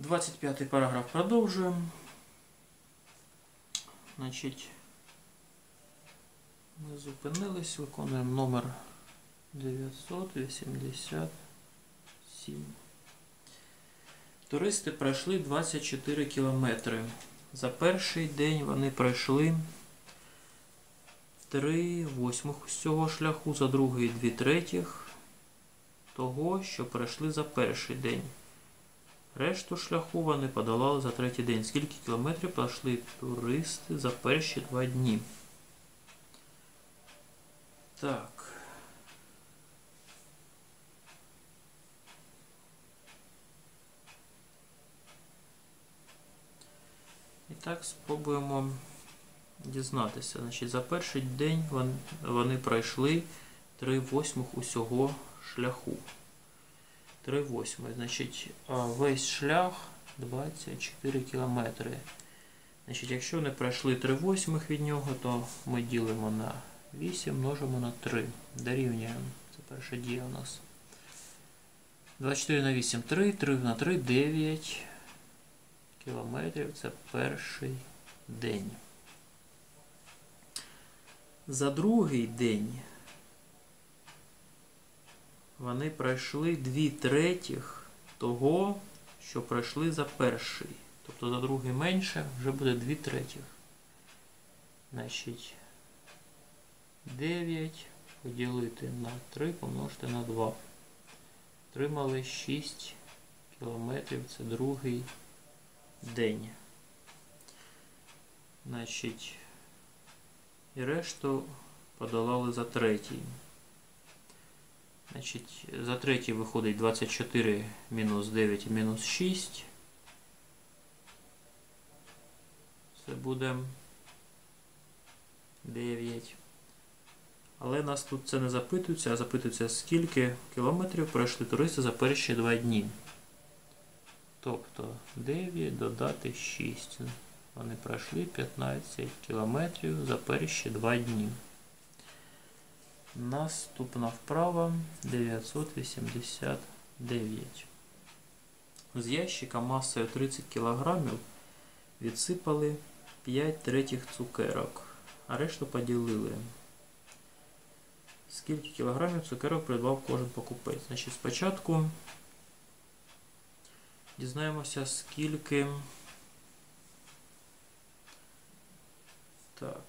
25 параграф продовжуємо. Значить, ми зупинились, виконуємо номер 987. Туристи пройшли 24 кілометри. За перший день вони пройшли 3 восьмих усього шляху, за другий 2 третіх того, що пройшли за перший день. Решту шляху вони подолали за третій день. Скільки кілометрів пройшли туристи за перші два дні? Так. І так спробуємо дізнатися. Значить, за перший день вони пройшли 3 восьмих усього шляху. 3 восьмих. Значить, весь шлях 24 кілометри. Значить, якщо вони пройшли 3 восьмих від нього, то ми ділимо на 8, множимо на 3. Дорівнюємо. Це перша дія у нас. 24 на 8 3, 3 на 3 9 кілометрів. Це перший день. За другий день вони пройшли 2 третіх того, що пройшли за перший. Тобто за другий менше вже буде 2 третіх. Значить, 9 поділити на 3 помножити на 2. Отримали 6 кілометрів. Це другий день. Значить, і решту подолали за третій. Значить, за третій виходить 24 мінус 9 і мінус 6. Це буде 9. Але нас тут це не запитується, а запитується, скільки кілометрів пройшли туристи за перші два дні. Тобто 9 додати 6. Вони пройшли 15 кілометрів за перші два дні. Наступна вправа 989. З ящика масою 30 кг відсипали 5 третіх цукерок, а решту поділили. Скільки кілограмів цукерок придбав кожен покупець? Значить, спочатку дізнаємося, скільки. Так.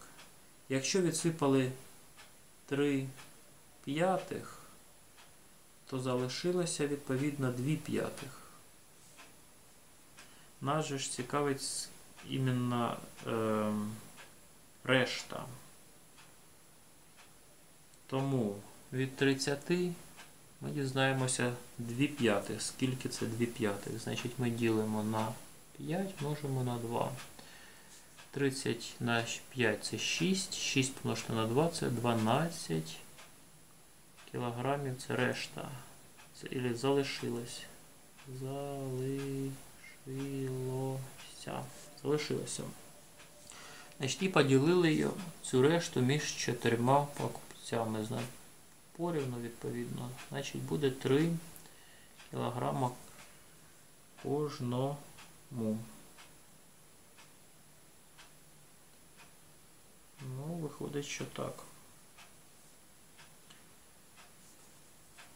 Якщо відсипали 3 п'ятих, то залишилося відповідно 2 п'ятих. Нас же ж цікавить іменно е, решта. Тому від 30 ми дізнаємося 2 п'ятих. Скільки це 2 п'ятих? Значить ми ділимо на 5, множимо на 2. 30 на 5 це 6, 6 помножити на 2 це 12 кілограмів це решта. Це ілі залишилось. Залишилося. Залишилося. Значить, і поділили цю решту між чотирма покупцями. Порівну, відповідно. Значить, буде 3 кілограма кожному. Ну, виходить, що так.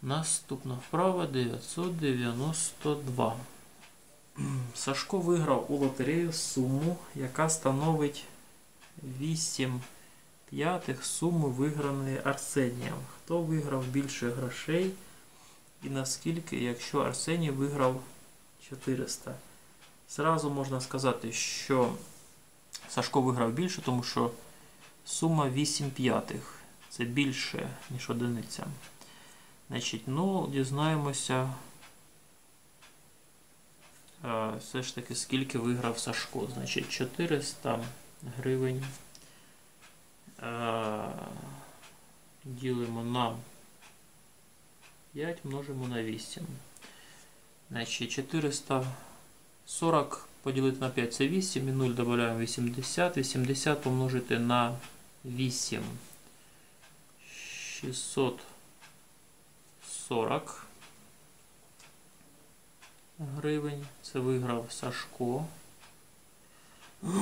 Наступна вправа 992. Сашко виграв у лотерею суму, яка становить 8 п'ятих суми виграної Арсенієм. Хто виграв більше грошей і наскільки, якщо Арсеній виграв 400? Зразу можна сказати, що Сашко виграв більше, тому що сума 8 п'ятих. Це більше, ніж одиниця. Значить, ну, дізнаємося е, все ж таки, скільки виграв Сашко. Значить, 400 гривень е, ділимо на 5, множимо на 8. Значить, 440 поділити на 5 це 8, і 0 додаємо 80. 80 помножити на 8. 640. гривень. Це виграв Сашко.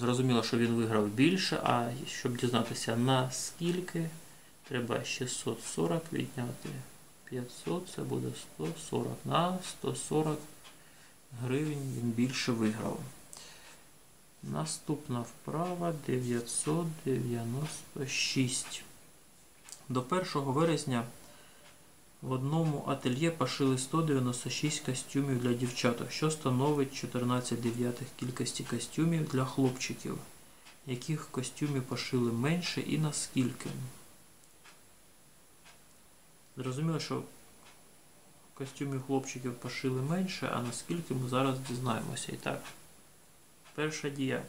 Зрозуміло, що він виграв більше, а щоб дізнатися на скільки, треба 640 відняти 500, це буде 140. На 140 гривень він більше виграв. Наступна вправа 996. До 1 вересня в одному ательє пошили 196 костюмів для дівчаток, що становить 14 дев'ятих кількості костюмів для хлопчиків. Яких костюмів пошили менше і наскільки? Зрозуміло, що костюмів хлопчиків пошили менше, а наскільки ми зараз дізнаємося. І так, перша дія.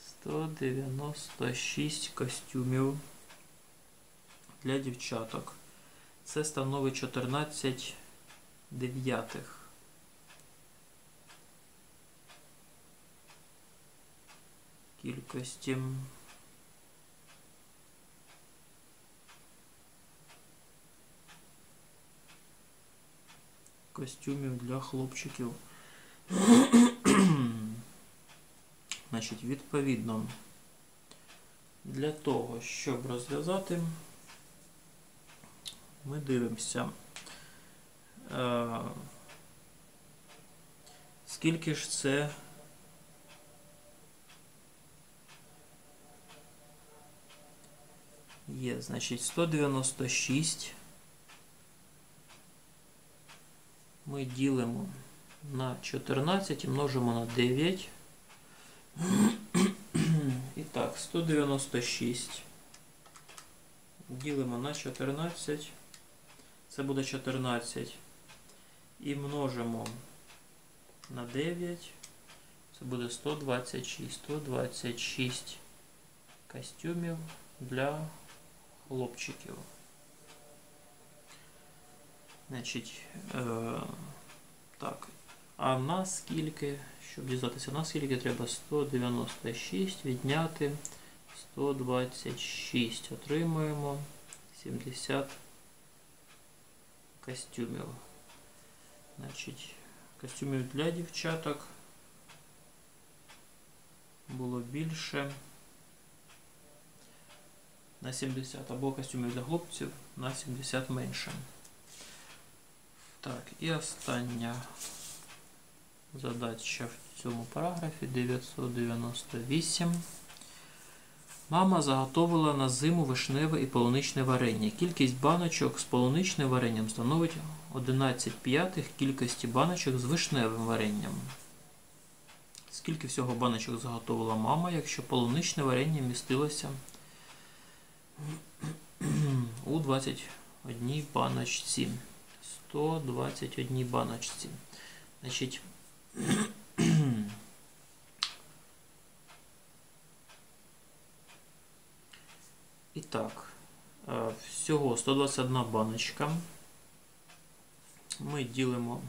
196 костюмів для дівчаток. Це становить 14 дев'ятих. Кількості. Костюмів для хлопчиків. Значить, відповідно, для того, щоб розв'язати, ми дивимося, е, скільки ж це є, значить, 196 ми ділимо на 14 і множимо на 9. І так, 196 ділимо на 14. Це буде 14. І множимо на 9. Це буде 126. 126 костюмів для хлопчиків. Значить, е, так. А наскільки, щоб дізнатися, наскільки треба 196 відняти 126. Отримуємо 70 костюмів. Значить, костюмів для дівчаток було більше на 70, або костюмів для хлопців на 70 менше. Так, і остання задача в цьому параграфі 998. Мама заготовила на зиму вишневе і полуничне варення. Кількість баночок з полуничним варенням становить 11 п'ятих кількості баночок з вишневим варенням. Скільки всього баночок заготовила мама, якщо полуничне варення містилося у 21 баночці? 121 баночці. Значить, І так, е, всього 121 баночка. Ми ділимо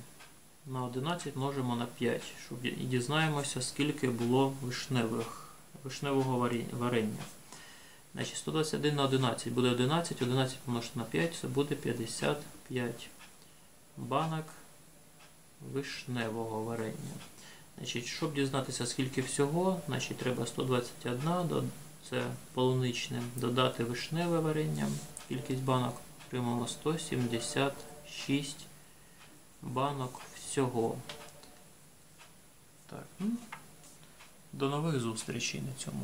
на 11, множимо на 5, щоб і дізнаємося, скільки було вишневих, вишневого варення. Значить, 121 на 11 буде 11, 11 помножити на 5, це буде 55 банок вишневого варення. Значить, Щоб дізнатися, скільки всього, значить, треба 121, це полуничне, додати вишневе варення, кількість банок отримаємо 176 банок всього. Так, ну, До нових зустрічей на цьому.